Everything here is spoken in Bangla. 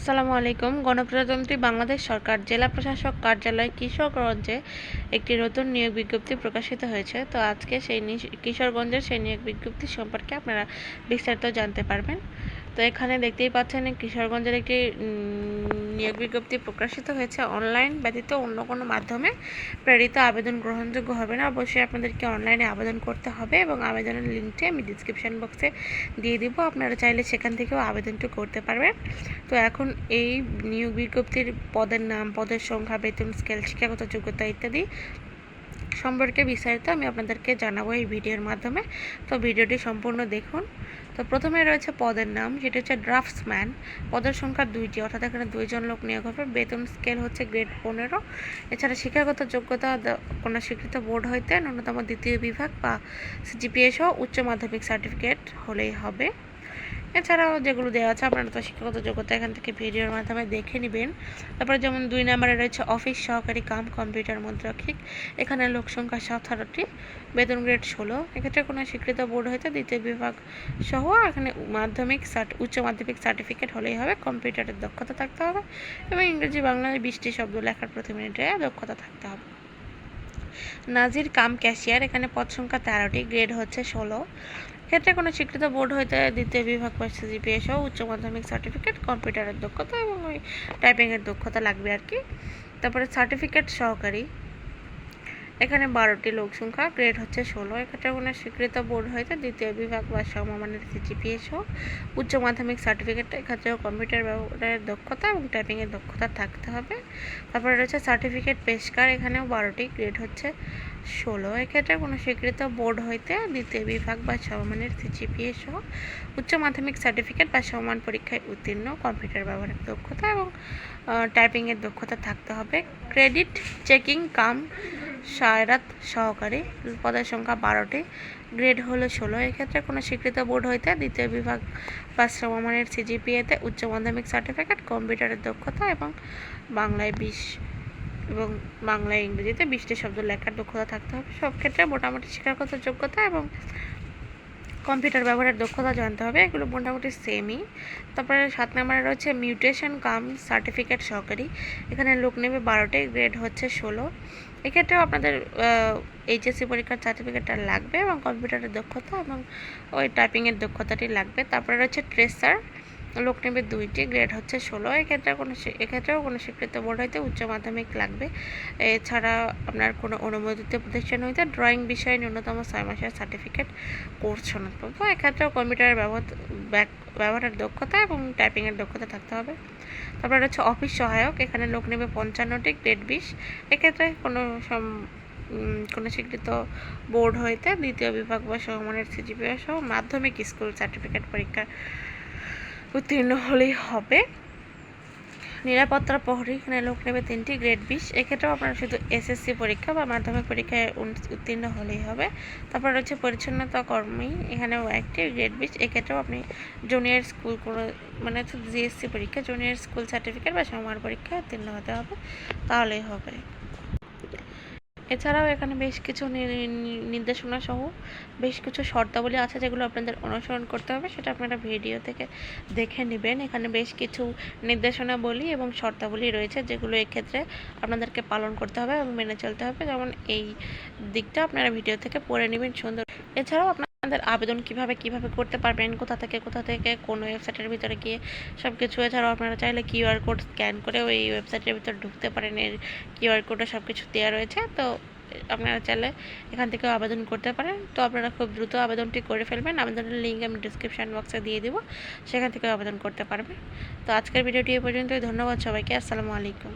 আসসালামু আলাইকুম। গণপ্রজাতন্ত্রী বাংলাদেশ সরকার, জেলা প্রশাসক কার্যালয় কিশোরগঞ্জে একটি নতুন নিয়োগ বিজ্ঞপ্তি প্রকাশিত হয়েছে। তো আজকে সেই কিশোরগঞ্জের সেই নিয়োগ বিজ্ঞপ্তি সম্পর্কে আপনারা বিস্তারিত জানতে পারবেন। তো এখানে দেখতেই পাচ্ছেন কিশোরগঞ্জের একটি নিয়োগ বিজ্ঞপ্তি প্রকাশিত হয়েছে অনলাইন ব্যতীত অন্য কোনো মাধ্যমে। প্রেরিত আবেদন গ্রহণযোগ্য হবে না। অবশ্যই আপনাদেরকে অনলাইনে আবেদন করতে হবে এবং আবেদনের লিঙ্কটি আমি ডিসক্রিপশন বক্সে দিয়ে দিব। আপনারা চাইলে সেখান থেকেও আবেদনটি করতে পারবেন। তো এখন এই নিয়োগ বিজ্ঞপ্তির পদের নাম, পদের সংখ্যা, বেতন স্কেল শিক্ষাগত যোগ্যতা ইত্যাদি সম্পর্কে বিস্তারিত আমি আপনাদেরকে জানাব এই ভিডিওর মাধ্যমে। তো ভিডিওটি সম্পূর্ণ দেখুন। তো প্রথমে রয়েছে পদের নাম, সেটা হচ্ছে ড্রাফটসম্যান। পদের সংখ্যা দুইটি, অর্থাৎ এখানে দুইজন লোক নিয়োগ হবে। বেতন স্কেল হচ্ছে গ্রেড পনেরো। এছাড়া শিক্ষাগত যোগ্যতা কোনো স্বীকৃত বোর্ড হইতে ন্যূনতম দ্বিতীয় বিভাগ বা সিজিপিএ সহ উচ্চ মাধ্যমিক সার্টিফিকেট হলেই হবে। এছাড়াও যেগুলো দেওয়া আছে, আপনারা তো শিক্ষাগত যোগ্যতা এখান থেকে ভিডিওর মাধ্যমে দেখে নেবেন। তারপরে যেমন দুই নম্বরে রয়েছে অফিস সহকারী কাম কম্পিউটার মন্ত্রক্ষিক এখানে লোক সংখ্যা সতেরোটি, বেতন গ্রেড ষোলো। এক্ষেত্রে কোনো স্বীকৃত বোর্ড হইতে দ্বিতীয় বিভাগ সহ, এখানে মাধ্যমিক উচ্চ মাধ্যমিক সার্টিফিকেট হলেই হবে কম্পিউটারের দক্ষতা থাকতে হবে এবং ইংরেজি, বাংলায় বিশটি শব্দ লেখার প্রতি মিনিটে দক্ষতা থাকতে হবে। নাজির কাম ক্যাশিয়ার এখানে পদ সংখ্যা তেরোটি গ্রেড হচ্ছে ষোলো। ক্ষেত্রে কোনো স্বীকৃত বোর্ড হইতে দ্বিতীয় বিভাগ বা সিজিপিএ সহ উচ্চ মাধ্যমিক সার্টিফিকেট কম্পিউটারের দক্ষতা এবং ওই টাইপিংয়ের দক্ষতা লাগবে আর কি। তারপরে সার্টিফিকেট সহকারী। এখানে বারোটি লোক সংখ্যা, গ্রেড হচ্ছে ষোলো। এক্ষেত্রে কোনো স্বীকৃত বোর্ড হইতে দ্বিতীয় বিভাগ বা সমমানের সিজিপিএ হোক। উচ্চ মাধ্যমিক সার্টিফিকেট এক্ষেত্রেও কম্পিউটার ব্যবহারের দক্ষতা এবং টাইপিংয়ের দক্ষতা থাকতে হবে। তারপরে রয়েছে সার্টিফিকেট পেশকার, এখানেও বারোটি, গ্রেড হচ্ছে ষোলো। এক্ষেত্রে কোনো স্বীকৃত বোর্ড হইতে দ্বিতীয় বিভাগ বা সমমানের সিজিপিএ সহ উচ্চ মাধ্যমিক সার্টিফিকেট বা সমান পরীক্ষায় উত্তীর্ণ, কম্পিউটার ব্যবহারের দক্ষতা এবং টাইপিংয়ের দক্ষতা থাকতে হবে। ক্রেডিট, চেকিং, কাম সায়রাত সহকারী, পদের সংখ্যা বারোটি। গ্রেড হলো ষোলো। এক্ষেত্রে কোনো স্বীকৃত বোর্ড হইতে দ্বিতীয় বিভাগ বা সমমানের সিজিপিএতে উচ্চ মাধ্যমিক সার্টিফিকেট, কম্পিউটারের দক্ষতা এবং বাংলায় বিশ এবং বাংলায় ইংরেজিতে বিশটি শব্দ লেখার দক্ষতা থাকতে হবে। সব ক্ষেত্রে মোটামুটি শিক্ষাগত যোগ্যতা এবং কম্পিউটার ব্যবহারের দক্ষতা জানতে হবে। এগুলো মোটামুটি সেমই তারপরে সাত নম্বরে রয়েছে মিউটেশন কাম সার্টিফিকেট সহকারী। এখানে লোক নেবে বারোটি, গ্রেড হচ্ছে ষোলো। এক্ষেত্রেও আপনাদের এইচএসসি পরীক্ষার সার্টিফিকেটটা লাগবে এবং কম্পিউটারের দক্ষতা এবং ওই টাইপিংয়ের দক্ষতাটি লাগবে। তারপরে রয়েছে ট্রেসার লোক নেবে দুইটি, গ্রেড হচ্ছে ষোলো। এক্ষেত্রে কোনো এক্ষেত্রেও কোনো স্বীকৃত বোর্ড হইতে উচ্চ মাধ্যমিক লাগবে। এছাড়া আপনার কোনো অনুমোদিত প্রতিষ্ঠান হইতে ড্রয়িং বিষয়ে ন্যূনতম ছয় মাসের সার্টিফিকেট কোর্স সনদপত্র এক্ষেত্রেও কম্পিউটারের ব্যবহার ব্যবহারের দক্ষতা এবং টাইপিংয়ের দক্ষতা থাকতে হবে। তারপরে হচ্ছে অফিস সহায়ক, এখানে লোক নেবে পঞ্চান্নটি, গ্রেড বিশ। এক্ষেত্রে কোনো কোনো স্বীকৃত বোর্ড হইতে দ্বিতীয় বিভাগ বা সমমানের সিজিপিএ সহ মাধ্যমিক স্কুল সার্টিফিকেট পরীক্ষার উত্তীর্ণ হলেই হবে। নিরাপত্তার প্রহরী এখানে লোক নেবে তিনটি গ্রেড বিশ। এক্ষেত্রেও আপনার শুধু এসএসসি পরীক্ষা বা মাধ্যমিক পরীক্ষায় উত্তীর্ণ হলেই হবে। তারপর রয়েছে পরিচ্ছন্নতা কর্মী, এখানেও একটি গ্রেড বিশ। এক্ষেত্রেও আপনি জুনিয়র স্কুল কোনো মানে জিএসসি পরীক্ষা জুনিয়র স্কুল সার্টিফিকেট বা সমার পরীক্ষায় উত্তীর্ণ হতে হবে, তাহলেই হবে। এছাড়াও এখানে বেশ কিছু নির্দেশনা সহ বেশ কিছু শর্তাবলী আছে যেগুলো আপনাদের অনুসরণ করতে হবে, সেটা আপনারা ভিডিও থেকে দেখে নেবেন। এখানে বেশ কিছু নির্দেশনা বলি এবং শর্তাবলী রয়েছে যেগুলো এক্ষেত্রে আপনাদেরকে পালন করতে হবে এবং মেনে চলতে হবে। যেমন এই দিকটা আপনারা ভিডিও থেকে পড়ে নেবেন, সুন্দর। এছাড়াও আপনাদের আবেদন কীভাবে কীভাবে করতে পারবেন, কোথা থেকে কোথা থেকে, কোন ওয়েবসাইটের ভিতরে গিয়ে সব কিছু এছাড়াও আপনারা চাইলে কিউআর কোড স্ক্যান করেও এই ওয়েবসাইটের ভিতরে ঢুকতে পারেন। এর কিউআর কোডে সব কিছু দেওয়া রয়েছে। তো আপনারা চাইলে এখান থেকেও আবেদন করতে পারেন। তো আপনারা খুব দ্রুত আবেদনটি করে ফেলবেন। আবেদনের লিঙ্ক আমি ডিসক্রিপশান বক্সে দিয়ে দেবো। সেখান থেকেও আবেদন করতে পারবেন। তো আজকের ভিডিওটি এ পর্যন্তই। ধন্যবাদ সবাইকে। আসসালামু আলাইকুম।